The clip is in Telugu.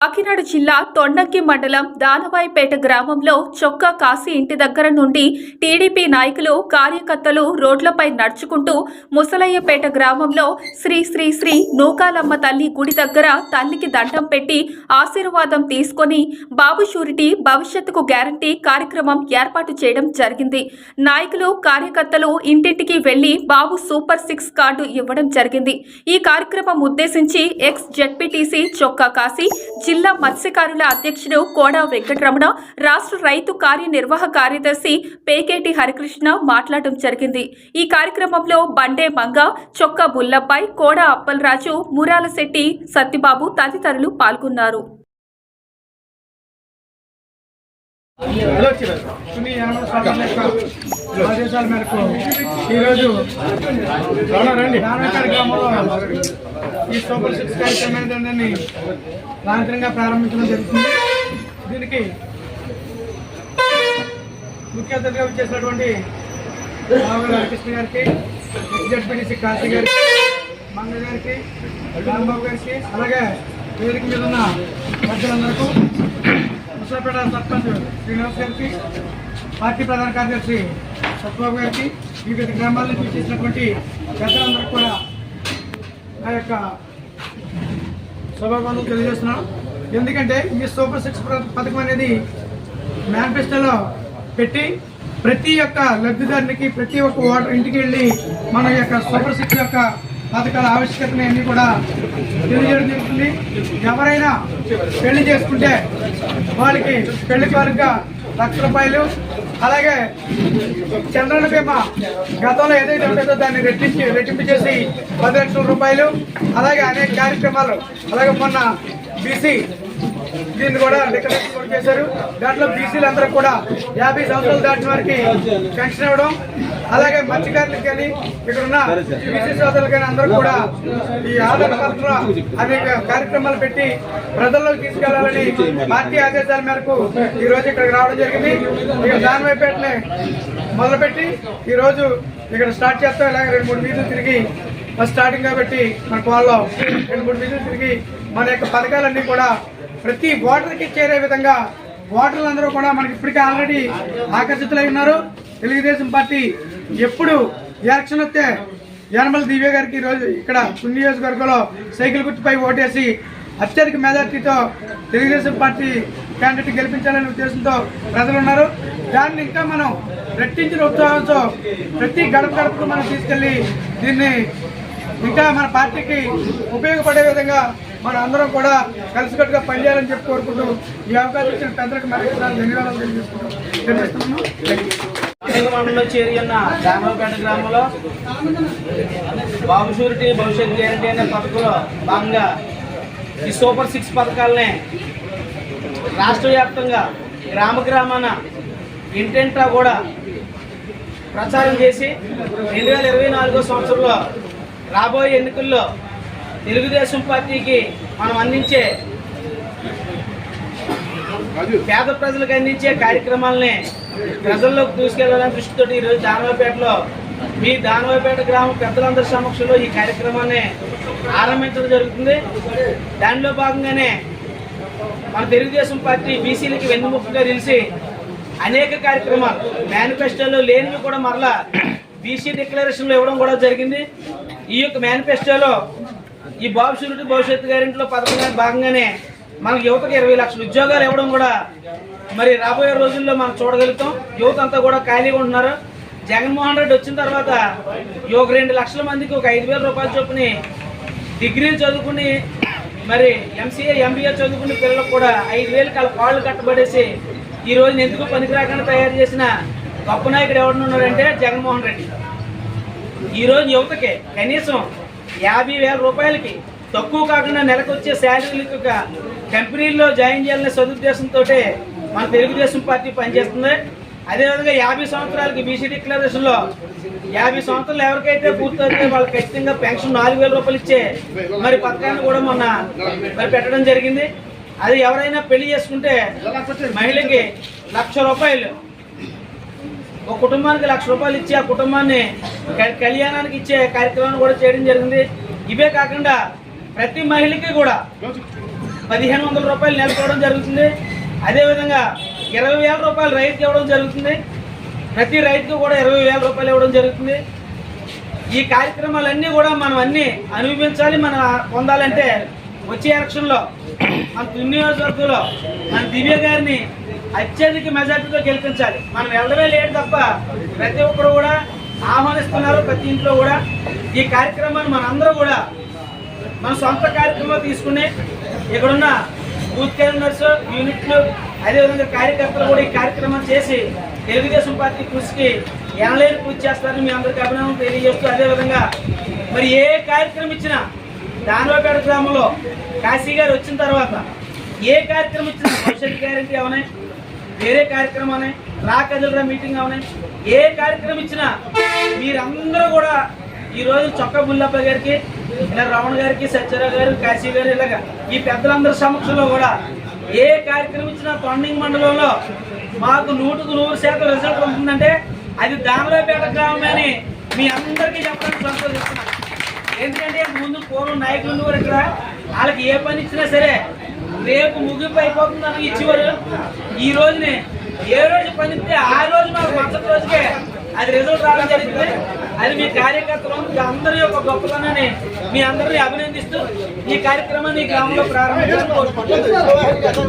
కాకినాడ జిల్లా తొండంకి మండలం దానవాయిపేట గ్రామంలో చొక్కా కాశీ ఇంటి దగ్గర నుండి టీడీపీ నాయకులు కార్యకర్తలు రోడ్లపై నడుచుకుంటూ ముసలయ్యపేట గ్రామంలో శ్రీ శ్రీ శ్రీ నూకాలమ్మ తల్లి గుడి దగ్గర తల్లికి దండం పెట్టి ఆశీర్వాదం తీసుకొని బాబు షూరిటీ భవిష్యత్తుకు గ్యారంటీ కార్యక్రమం ఏర్పాటు చేయడం జరిగింది. నాయకులు కార్యకర్తలు ఇంటింటికి వెళ్ళి బాబు సూపర్ సిక్స్ కార్డు ఇవ్వడం జరిగింది. ఈ కార్యక్రమం ఉద్దేశించి ఎక్స్ జెడ్పీటీసీ చొక్కా కాశీ జిల్లా మత్స్యకారుల అధ్యక్షుడు కోడా వెంకటరమణ రాష్ట్ర రైతు కార్యనిర్వాహక కార్యదర్శి పేకేటి హరికృష్ణ మాట్లాడడం జరిగింది. ఈ కార్యక్రమంలో బండే మంగ చొక్కా బుల్లబ్బాయ్ కోడా అప్పలరాజు మురాలశెట్టి సత్యబాబు తదితరులు పాల్గొన్నారు. ఆదేశాల మేరకు ఈరోజు రానకాడ గ్రామంలో ఈ సూపర్ సిక్స్ కార్యక్రమాన్ని లాంఛనంగా ప్రారంభించడం జరుగుతుంది. దీనికి ముఖ్య అతిథిగా వచ్చేసినటువంటి రావు రామకృష్ణ గారికి జడ్పీటీసీ కాశీ గారికి మంగ గారికి రాంబాబు గారికి అలాగే వేదిక మీద ఉన్న ప్రజలందరికీ ముసాపేట సర్పంచ్ శ్రీనివాస్ గారికి పార్టీ ప్రధాన కార్యదర్శి సత్యబాబు గారికి వివిధ గ్రామాల నుంచి చేసినటువంటి పెద్దలందరికీ కూడా నా యొక్క శుభాకాంక్షలు తెలియజేస్తున్నాను. ఎందుకంటే ఈ సూపర్ సిక్స్ పథకం అనేది మేనిఫెస్టోలో పెట్టి ప్రతి ఒక్క లబ్ధిదారునికి ప్రతి ఒక్క ఓటర్ ఇంటికి వెళ్ళి మన యొక్క సూపర్ సిక్స్ యొక్క పథకాల ఆవశ్యకతని అన్ని కూడా తెలియజేయడం జరుగుతుంది. ఎవరైనా పెళ్ళి చేసుకుంటే వాళ్ళకి పెళ్ళి కానుక లక్ష రూపాయలు. అలాగే చంద్రన్న బీమా. గతంలో ఏదైతే ఉండేదో దాన్ని రెట్టించి రెట్టింపు చేసి పది లక్షల రూపాయలు. అలాగే అనేక కార్యక్రమాలు. అలాగే మొన్న బీసీ దీన్ని కూడా డిక్లరేషన్ కూడా చేశారు. దాంట్లో బీసీలు అందరూ కూడా యాభై సంవత్సరాలు దాటిన వారికి పెన్షన్ ఇవ్వడం అలాగే మత్స్యకారులకు కానీ ఇక్కడ ఉన్న బీసీ సోదరులు కానీ అందరూ కూడా ఈ ఆధార్ పత్ర అనేక కార్యక్రమాలు పెట్టి ప్రజల్లోకి తీసుకెళ్ళాలని పార్టీ ఆదేశాల మేరకు ఈ రోజు ఇక్కడికి రావడం జరిగింది. ఇక్కడ దానివైపేటనే మొదలుపెట్టి ఈ రోజు ఇక్కడ స్టార్ట్ చేస్తాం. ఇలాగే రెండు మూడు వీధులు తిరిగి స్టార్టింగ్ కాబట్టి మన పాల్లో రెండు మూడు వీధులు తిరిగి మన యొక్క పథకాలన్నీ కూడా ప్రతి ఓటర్కి చేరే విధంగా ఓటర్లు అందరూ కూడా మనకి ఇప్పటికే ఆల్రెడీ ఆకర్షితులై ఉన్నారు. తెలుగుదేశం పార్టీ ఎప్పుడు ఎలక్షన్ వస్తే యనమల దివ్య గారికి ఈరోజు ఇక్కడ నియోజకవర్గంలో సైకిల్ గుర్తుపై ఓటేసి అత్యధిక మెజార్టీతో తెలుగుదేశం పార్టీ క్యాండిడేట్ గెలిపించాలనే ఉద్దేశంతో ప్రజలు ఉన్నారు. దాన్ని ఇంకా మనం రెట్టించిన ఉత్సాహంతో ప్రతి గడప గడపకు మనం తీసుకెళ్ళి దీన్ని ఇంకా మన పార్టీకి ఉపయోగపడే విధంగా మన అందరం కూడా కలిసికట్టుగా పనిచేయాలని చెప్పి కోరుకుంటూ ఈ అవకాశం ఇచ్చిన పెద్దలకు మరొకసారి ధన్యవాదాలు మండలంలో చేరి ఉన్న గ్రామపేట గ్రామంలో బాబు షూరిటీ భవిష్యత్ గ్యారంటీ అనే పథకంలో భాగంగా ఈ సూపర్ సిక్స్ పథకాలనే రాష్ట్ర వ్యాప్తంగా గ్రామ గ్రామాన ఇంటెంటా కూడా ప్రచారం చేసి రెండు వేల ఇరవై నాలుగో సంవత్సరంలో రాబోయే ఎన్నికల్లో తెలుగుదేశం పార్టీకి మనం అందించే పేద ప్రజలకు అందించే కార్యక్రమాలని ప్రజల్లోకి తీసుకెళ్ళాలని దృష్టితో ఈరోజు దానవాపేటలో మీ దానవాపేట గ్రామ పెద్దలందరి సమక్షంలో ఈ కార్యక్రమాన్ని ఆరంభించడం జరుగుతుంది. దానిలో భాగంగానే మన తెలుగుదేశం పార్టీ బీసీలకి వెన్నుముక్కగా నిలిచి అనేక కార్యక్రమాలు మేనిఫెస్టోలో లేనివి కూడా మరలా బీసీ డిక్లరేషన్లో ఇవ్వడం కూడా జరిగింది. ఈ యొక్క మేనిఫెస్టోలో ఈ బాబు షూరిటీ భవిష్యత్తు గారింట్లో పథకం భాగంగానే మనకి యువతకు ఇరవై లక్షల ఉద్యోగాలు ఇవ్వడం కూడా మరి రాబోయే రోజుల్లో మనం చూడగలుగుతాం. యువత అంతా కూడా ఖాళీగా ఉంటున్నారు. జగన్మోహన్ రెడ్డి వచ్చిన తర్వాత ఈ ఒక రెండు లక్షల మందికి ఒక ఐదు వేల రూపాయల చొప్పుని డిగ్రీలు చదువుకుని మరి ఎంసీఏ ఎంబీఏ చదువుకునే పిల్లలకు కూడా ఐదు వేలు కల కాళ్ళు కట్టబడేసి ఈ రోజున ఎందుకు పనికిరాకుండా తయారు చేసిన గొప్ప నాయకుడు ఎవరున్నారంటే జగన్మోహన్ రెడ్డి. ఈ రోజు యువతకి కనీసం యాభై వేల రూపాయలకి తక్కువ కాకుండా నెలకు వచ్చే శాలరీలకు కంపెనీల్లో జాయిన్ చేయాలనే సదుద్దేశంతో మన తెలుగుదేశం పార్టీ పనిచేస్తుంది. అదేవిధంగా యాభై సంవత్సరాలకి బీసీ డిక్లరేషన్లో యాభై సంవత్సరాలు ఎవరికైతే పూర్తయితే వాళ్ళకి ఖచ్చితంగా పెన్షన్ నాలుగు వేల రూపాయలు ఇచ్చే మరి పథకాన్ని కూడా మొన్న మరి పెట్టడం జరిగింది. అది ఎవరైనా పెళ్ళి చేసుకుంటే మహిళకి లక్ష రూపాయలు ఒక కుటుంబానికి లక్ష రూపాయలు ఇచ్చి ఆ కుటుంబాన్ని కళ్యాణానికి ఇచ్చే కార్యక్రమాన్ని కూడా చేయడం జరిగింది. ఇవే కాకుండా ప్రతి మహిళకి కూడా పదిహేను వందల రూపాయలు నెలకు ఇవ్వడం జరుగుతుంది. అదేవిధంగా ఇరవై వేల రూపాయలు రైతుకి ఇవ్వడం జరుగుతుంది. ప్రతి రైతుకు కూడా ఇరవై వేల రూపాయలు ఇవ్వడం జరుగుతుంది. ఈ కార్యక్రమాలన్నీ కూడా మనం అన్ని అనుభవించాలి మనం పొందాలంటే వచ్చే ఎలక్షన్లో మన నియోజకవర్గంలో మన దివ్య గారిని అత్యధిక మెజార్టీతో గెలిపించాలి. మనం వెళ్ళడమే లేదు తప్ప ప్రతి ఒక్కరు కూడా ఆహ్వానిస్తున్నారు ప్రతి ఇంట్లో కూడా. ఈ కార్యక్రమాన్ని మనందరూ కూడా మన సొంత కార్యక్రమాలు తీసుకుని ఇక్కడున్న బూత్ క్యాలెండర్స్ యూనిట్లు అదేవిధంగా కార్యకర్తలు కూడా ఈ కార్యక్రమం చేసి తెలుగుదేశం పార్టీ కృషికి ఎనలేని పూజ చేస్తారని మీ అందరికీ అభినందన తెలియజేస్తూ అదేవిధంగా మరి ఏ కార్యక్రమం ఇచ్చినా దానవపేట గ్రామంలో కాశీ గారు వచ్చిన తర్వాత ఏ కార్యక్రమం ఇచ్చినా భవిష్యత్ గ్యారంటీ అవనే వేరే కార్యక్రమాన్ని రా కదిలరా మీటింగ్ అవనే ఏ కార్యక్రమం ఇచ్చినా మీరందరూ కూడా ఈరోజు చొక్క బుల్లప్ప గారికి ఇలా రమణ గారికి సత్యరావు గారు కాశీ గారు ఇలాగా ఈ పెద్దలందరి సమక్షంలో కూడా ఏ కార్యక్రమం ఇచ్చినా తొండింగ్ మండలంలో మాకు నూటుకు నూరు శాతం రిజల్ట్ ఉంటుందంటే అది దానిలోపేట గ్రామమే అని మీ అందరికీ చెప్పడానికి సంతోషిస్తున్నాను. ఎందుకంటే ముందు పూర్వం నాయకులు ఉండేవారు ఇక్కడ. వాళ్ళకి ఏ పని ఇచ్చినా సరే రేపు ముగింపు అయిపోతుందని ఇచ్చేవారు ఈ రోజునే ఏ రోజు పని ఆ రోజు మాకు మరుసటి రోజుకే అది రిజల్ట్ రావడం జరిగింది. అది మీ కార్యకర్తలు మీ అందరి యొక్క గొప్పతనాన్ని మీ అందరినీ అభినందిస్తూ ఈ కార్యక్రమాన్ని గ్రామంలో ప్రారంభించాలని కోరుకుంటున్నాను.